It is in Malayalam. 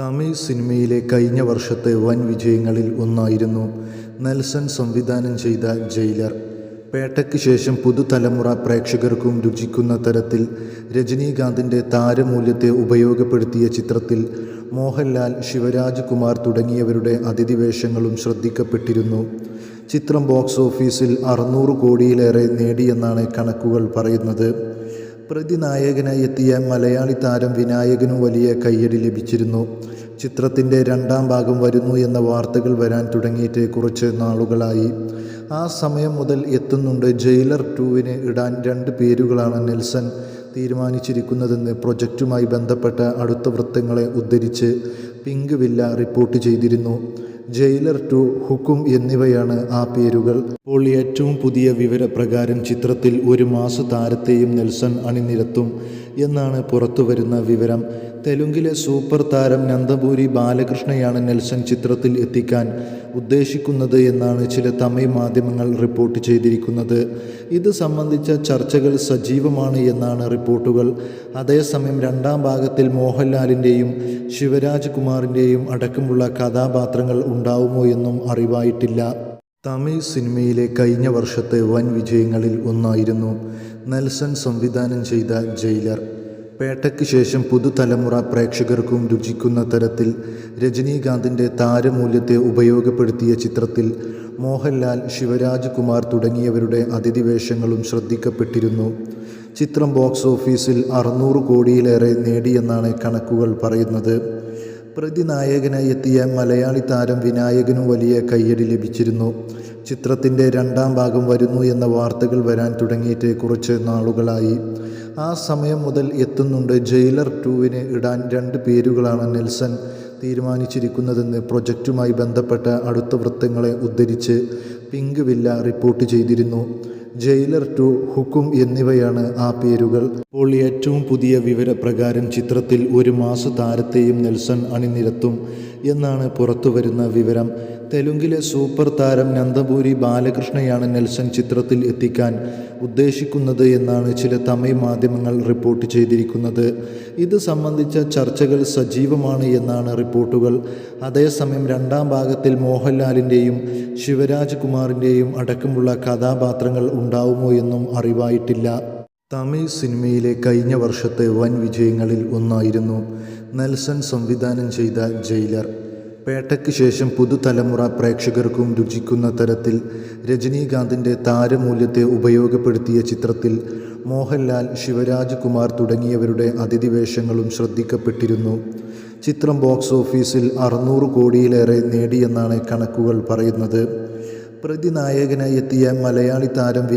തമിഴ് സിനിമയിലെ കഴിഞ്ഞ വർഷത്തെ വൻ വിജയങ്ങളിൽ ഒന്നായിരുന്നു നെൽസൺ സംവിധാനം ചെയ്ത ജയിലർ. പേട്ടയ്ക്ക് ശേഷം പുതുതലമുറ പ്രേക്ഷകർക്കും രുചിക്കുന്ന തരത്തിൽ രജനീകാന്തിന്റെ താരമൂല്യത്തെ ഉപയോഗപ്പെടുത്തിയ ചിത്രത്തിൽ മോഹൻലാൽ ശിവരാജ് കുമാർ തുടങ്ങിയവരുടെ അതിഥിവേഷങ്ങളും ശ്രദ്ധിക്കപ്പെട്ടിരുന്നു. ചിത്രം ബോക്സ് ഓഫീസിൽ അറുന്നൂറ് കോടിയിലേറെ നേടിയെന്നാണ് കണക്കുകൾ പറയുന്നത്. പ്രതിനായകനായി എത്തിയ മലയാളി താരം വിനായകനും വലിയ കയ്യടി ലഭിച്ചിരുന്നു. ചിത്രത്തിന്റെ രണ്ടാം ഭാഗം വരുന്നു എന്ന വാർത്തകൾ വരാൻ തുടങ്ങിയിട്ട് കുറച്ച് നാളുകളായി. ആ സമയം മുതൽ എത്തുന്നുണ്ട് ജയിലർ ടൂവിന് ഇടാൻ രണ്ട് പേരുകളാണ് നെൽസൺ തീരുമാനിച്ചിരിക്കുന്നതെന്ന് പ്രൊജക്റ്റുമായി ബന്ധപ്പെട്ട അടുത്ത വൃത്തങ്ങളെ ഉദ്ധരിച്ച് പിങ്ക് വില്ല റിപ്പോർട്ട് ചെയ്തിരുന്നു. ജയിലർ ടു ഹുക്കും എന്നിവയാണ് ആ പേരുകൾ. ഇപ്പോൾ ഏറ്റവും പുതിയ വിവരപ്രകാരം ചിത്രത്തിൽ ഒരു മാസ താരത്തെയും നെൽസൺ അണിനിരത്തും എന്നാണ് പുറത്തുവരുന്ന വിവരം. തെലുങ്കിലെ സൂപ്പർ താരം നന്ദപൂരി ബാലകൃഷ്ണയാണ് നെൽസൺ ചിത്രത്തിൽ എത്തിക്കാൻ ഉദ്ദേശിക്കുന്നത് എന്നാണ് ചില തമിഴ് മാധ്യമങ്ങൾ റിപ്പോർട്ട് ചെയ്തിരിക്കുന്നത്. ഇത് സംബന്ധിച്ച ചർച്ചകൾ സജീവമാണ് എന്നാണ് റിപ്പോർട്ടുകൾ. അതേസമയം രണ്ടാം ഭാഗത്തിൽ മോഹൻലാലിന്റെയും ശിവരാജ് കുമാറിന്റെയും അടക്കമുള്ള കഥാപാത്രങ്ങൾ ഉണ്ടാവുമോ എന്നും അറിവായിട്ടില്ല. തമിഴ് സിനിമയിലെ കഴിഞ്ഞ വർഷത്തെ വൻ വിജയങ്ങളിൽ ഒന്നായിരുന്നു നെൽസൺ സംവിധാനം ചെയ്ത ജയിലർ. പേട്ടയ്ക്ക് ശേഷം പുതുതലമുറ പ്രേക്ഷകർക്കും രുചിക്കുന്ന തരത്തിൽ രജനീകാന്തിന്റെ താരമൂല്യത്തെ ഉപയോഗപ്പെടുത്തിയ ചിത്രത്തിൽ മോഹൻലാൽ ശിവരാജ് കുമാർ തുടങ്ങിയവരുടെ അതിഥിവേഷങ്ങളും ശ്രദ്ധിക്കപ്പെട്ടിരുന്നു. ചിത്രം ബോക്സ് ഓഫീസിൽ അറുന്നൂറ് കോടിയിലേറെ നേടിയെന്നാണ് കണക്കുകൾ പറയുന്നത്. പ്രതിനായകനായി എത്തിയ മലയാളി താരം വിനായകനും വലിയ കയ്യടി ലഭിച്ചിരുന്നു. ചിത്രത്തിന്റെ രണ്ടാം ഭാഗം വരുന്നു എന്ന വാർത്തകൾ വരാൻ തുടങ്ങിയിട്ട് കുറച്ച് നാളുകളായി. ആ സമയം മുതൽ എത്തുന്നുണ്ട്. ജയിലർ ടൂവിന് ഇടാൻ രണ്ട് പേരുകളാണ് നെൽസൺ തീരുമാനിച്ചിരിക്കുന്നതെന്ന് പ്രൊജക്റ്റുമായി ബന്ധപ്പെട്ട അടുത്ത വൃത്തങ്ങളെ ഉദ്ധരിച്ച് പിങ്ക് വില്ല റിപ്പോർട്ട് ചെയ്തിരുന്നു. ജയിലർ ടു ഹുക്കും എന്നിവയാണ് ആ പേരുകൾ. ഇപ്പോൾ ഏറ്റവും പുതിയ വിവരപ്രകാരം ചിത്രത്തിൽ ഒരു മാസ താരത്തെയും നെൽസൺ അണിനിരത്തും എന്നാണ് പുറത്തുവരുന്ന വിവരം. തെലുങ്കിലെ സൂപ്പർ താരം നന്ദപൂരി ബാലകൃഷ്ണയാണ് നെൽസൺ ചിത്രത്തിൽ എത്തിക്കാൻ ഉദ്ദേശിക്കുന്നത് എന്നാണ് ചില തമിഴ് മാധ്യമങ്ങൾ റിപ്പോർട്ട് ചെയ്തിരിക്കുന്നത്. ഇത് സംബന്ധിച്ച ചർച്ചകൾ സജീവമാണ് എന്നാണ് റിപ്പോർട്ടുകൾ. അതേസമയം രണ്ടാം ഭാഗത്തിൽ മോഹൻലാലിന്റെയും ശിവരാജ് കുമാറിന്റെയും അടക്കമുള്ള കഥാപാത്രങ്ങൾ ഉണ്ടാവുമോ എന്നും അറിവായിട്ടില്ല. തമിഴ് സിനിമയിലെ കഴിഞ്ഞ വർഷത്തെ വൻ വിജയങ്ങളിൽ ഒന്നായിരുന്നു നെൽസൺ സംവിധാനം ചെയ്ത ജയിലർ. പേട്ടയ്ക്ക് ശേഷം പുതുതലമുറ പ്രേക്ഷകർക്കും രുചിക്കുന്ന തരത്തിൽ രജനീകാന്തിന്റെ താരമൂല്യത്തെ ഉപയോഗപ്പെടുത്തിയ ചിത്രത്തിൽ മോഹൻലാൽ ശിവരാജ് കുമാർ തുടങ്ങിയവരുടെ അതിഥിവേഷങ്ങളും ശ്രദ്ധിക്കപ്പെട്ടിരുന്നു. ചിത്രം ബോക്സ് ഓഫീസിൽ അറുന്നൂറ് കോടിയിലേറെ നേടിയെന്നാണ് കണക്കുകൾ പറയുന്നത്. പ്രതിനായകനായി എത്തിയ മലയാളി താരം